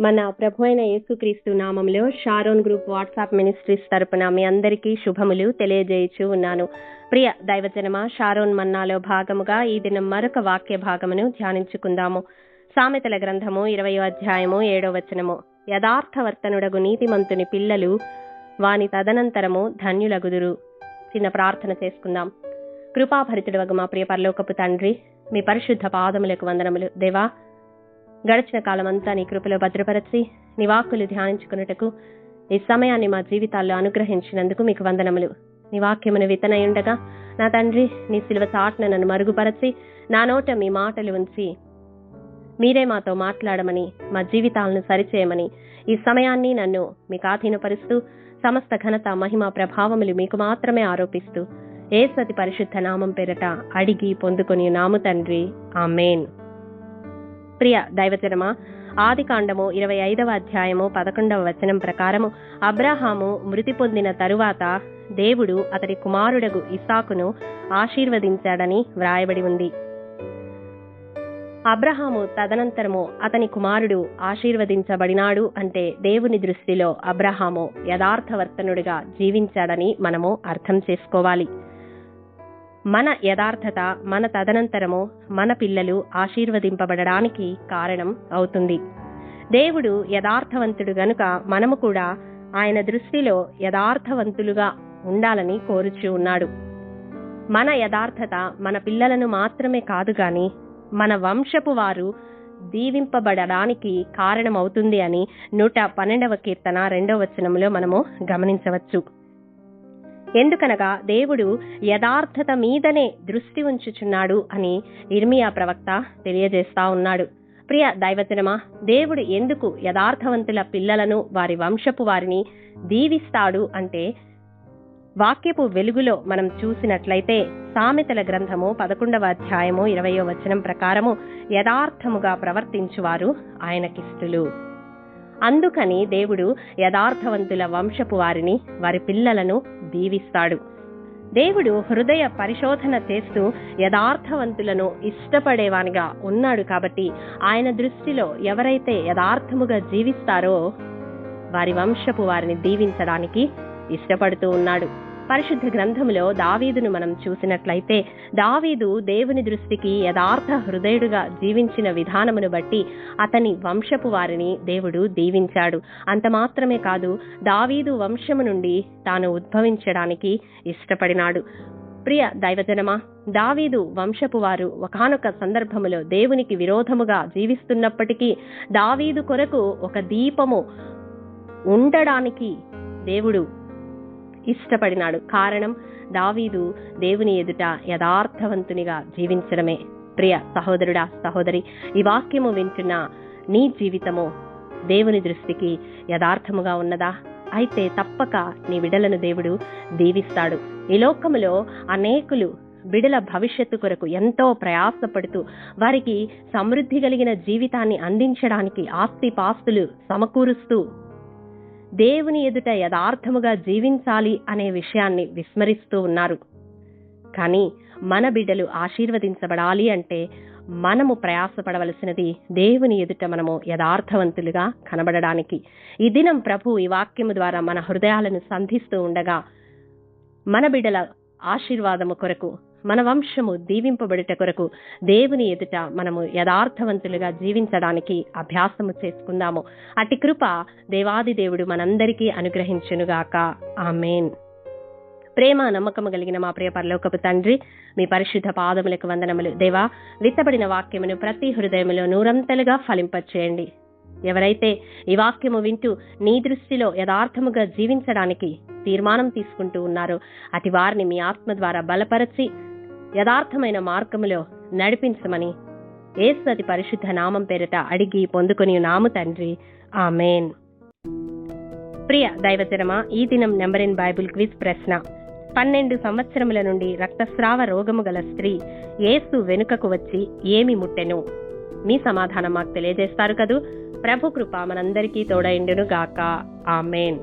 మన ప్రభు అయిన యేసుక్రీస్తు నామంలో షారోన్ గ్రూప్ వాట్సాప్ మినిస్ట్రీస్ తరపున మీ అందరికీ శుభములు తెలియజేయచూ ఉన్నాను. ప్రియ దైవజనమ షారోన్ మన్నాలో భాగముగా ఈ దినం మరొక వాక్య భాగమును ధ్యానించుకుందాము. సామెతల గ్రంథము ఇరవయో అధ్యాయము ఏడో వచనము. యథార్థవర్తనుడగు నీతిమంతుని పిల్లలు వాని తదనంతరము ధన్యులగుదురు. చిన్న ప్రార్థన చేసుకుందాం. కృపాభరితుడవగు మా ప్రియ పరలోకపు తండ్రి మీ పరిశుద్ధ పాదములకు వందనములు. దేవా గడిచిన కాలమంతా నీ కృపలో భద్రపరచి నీ వాక్కులు ధ్యానించుకున్నటకు ఈ సమయాన్ని మా జీవితాల్లో అనుగ్రహించినందుకు మీకు వందనములు. నీ వాక్యమును విత్తనయుండగా నా తండ్రి నీ సిలువ చాట్న నన్ను మరుగుపరచి నా నోట మీ మాటలు ఉంచి మీరే మాతో మాట్లాడమని మా జీవితాలను సరిచేయమని ఈ సమయాన్ని నన్ను మీకు ఆధీనపరుస్తూ సమస్త ఘనత మహిమ ప్రభావములు మీకు మాత్రమే ఆరోపిస్తూ ఏ సతి పరిశుద్ధ నామం పేరట అడిగి పొందుకొని నాము తండ్రి. ఆమెన్. ప్రియ దైవజనమ? ఆది కాండము ఇరవై ఐదవ అధ్యాయము పదకొండవ వచనం ప్రకారము అబ్రహాము మృతి పొందిన తరువాత దేవుడు అతడి కుమారుడగు ఇసాకును ఆశీర్వదించాడని వ్రాయబడి ఉంది. అబ్రహాము తదనంతరము అతని కుమారుడు ఆశీర్వదించబడినాడు అంటే దేవుని దృష్టిలో అబ్రహాము యథార్థవర్తనుడిగా జీవించాడని మనము అర్థం చేసుకోవాలి. మన యథార్థత మన తదనంతరము మన పిల్లలు ఆశీర్వదింపబడడానికి కారణం అవుతుంది. దేవుడు యథార్థవంతుడు గనుక మనము కూడా ఆయన దృష్టిలో యథార్థవంతులుగా ఉండాలని కోరుచు ఉన్నాడు. మన యథార్థత మన పిల్లలను మాత్రమే కాదు గాని మన వంశపు వారు దీవింపబడడానికి కారణమవుతుంది అని నూట పన్నెండవ కీర్తన రెండవ వచనంలో మనము గమనించవచ్చు. ఎందుకనగా దేవుడు యథార్థత మీదనే దృష్టి ఉంచుచున్నాడు అని ఇర్మియా ప్రవక్త తెలియజేస్తా ఉన్నాడు. ప్రియ దైవజనమా దేవుడు ఎందుకు యథార్థవంతుల పిల్లలను వారి వంశపు వారిని దీవిస్తాడు అంటే వాక్యపు వెలుగులో మనం చూసినట్లయితే సామెతల గ్రంథము పదకొండవ అధ్యాయము ఇరవయో వచనం ప్రకారము యథార్థముగా ప్రవర్తించువారు ఆయనకిష్టులు అందుకని దేవుడు యథార్థవంతుల వంశపు వారిని వారి పిల్లలను దీవిస్తాడు. దేవుడు హృదయ పరిశోధన చేస్తూ యథార్థవంతులను ఇష్టపడేవానిగా ఉన్నాడు కాబట్టి ఆయన దృష్టిలో ఎవరైతే యథార్థముగా జీవిస్తారో వారి వంశపు వారిని దీవించడానికి ఇష్టపడుతూ ఉన్నాడు. పరిశుద్ధ గ్రంథములో దావీదును మనం చూసినట్లయితే దావీదు దేవుని దృష్టికి యథార్థ హృదయుడుగా జీవించిన విధానమును బట్టి అతని వంశపు వారిని దేవుడు దీవించాడు. అంత మాత్రమే కాదు దావీదు వంశము నుండి తాను ఉద్భవించడానికి ఇష్టపడినాడు. ప్రియ దైవజనమా దావీదు వంశపు వారు ఒకనొక సందర్భములో దేవునికి విరోధముగా జీవిస్తున్నప్పటికీ దావీదు కొరకు ఒక దీపము ఉండడానికి దేవుడు ఇష్టపడినాడు. కారణం దావీదు దేవుని ఎదుట యథార్థవంతునిగా జీవించడమే. ప్రియ సహోదరుడా సహోదరి ఈ వాక్యము వింటున్న నీ జీవితము దేవుని దృష్టికి యథార్థముగా ఉన్నదా? అయితే తప్పక నీ బిడలను దేవుడు దీవిస్తాడు. ఈ లోకములో అనేకులు బిడల భవిష్యత్తు కొరకు ఎంతో ప్రయాసపడుతూ వారికి సమృద్ధి కలిగిన జీవితాన్ని అందించడానికి ఆస్తి పాస్తులు సమకూరుస్తూ దేవుని ఎదుట యథార్థముగా జీవించాలి అనే విషయాన్ని విస్మరిస్తూ ఉన్నారు. కానీ మన బిడ్డలు ఆశీర్వదించబడాలి అంటే మనము ప్రయాసపడవలసినది దేవుని ఎదుట మనము యథార్థవంతులుగా కనబడడానికి. ఈ దినం ప్రభు ఈ వాక్యము ద్వారా మన హృదయాలను సంధిస్తూ ఉండగా మన బిడ్డల ఆశీర్వాదము కొరకు మన వంశము దీవింపబడిట కొరకు దేవుని ఎదుట మనము యథార్థవంతులుగా జీవించడానికి అభ్యాసము చేసుకుందాము. అటి కృప దేవాది దేవుడు మనందరికీ అనుగ్రహించునుగాక. ఆమెన్. ప్రేమ నమ్మకము కలిగిన మా ప్రియ పరలోకపు తండ్రి మీ పరిశుద్ధ పాదములకు వందనములు. దేవా విత్తబడిన వాక్యమును ప్రతి హృదయములో నూరంతలుగా ఫలింపచేయండి. ఎవరైతే ఈ వాక్యము వింటూ నీ దృష్టిలో యథార్థముగా జీవించడానికి తీర్మానం తీసుకుంటూ ఉన్నారో అటు వారిని మీ ఆత్మ ద్వారా బలపరచి యథార్థమైన మార్గములో నడిపించమని ఏసతి పరిశుద్ధ నామం పేరిట అడిగి పొందుకుని నాము తండ్రి. ఆమెన్. ప్రియ దైవజనమ ఈ దినం నెంబర్ ఇన్ బైబుల్ క్విజ్ ప్రశ్న. పన్నెండు సంవత్సరముల నుండి రక్తస్రావ రోగము గల స్త్రీ ఏసు వెనుకకు వచ్చి ఏమి ముట్టెను? మీ సమాధానం మాకు తెలియజేస్తారు కదూ. ప్రభు కృప మనందరికీ తోడైండును గాక ఆమెన్.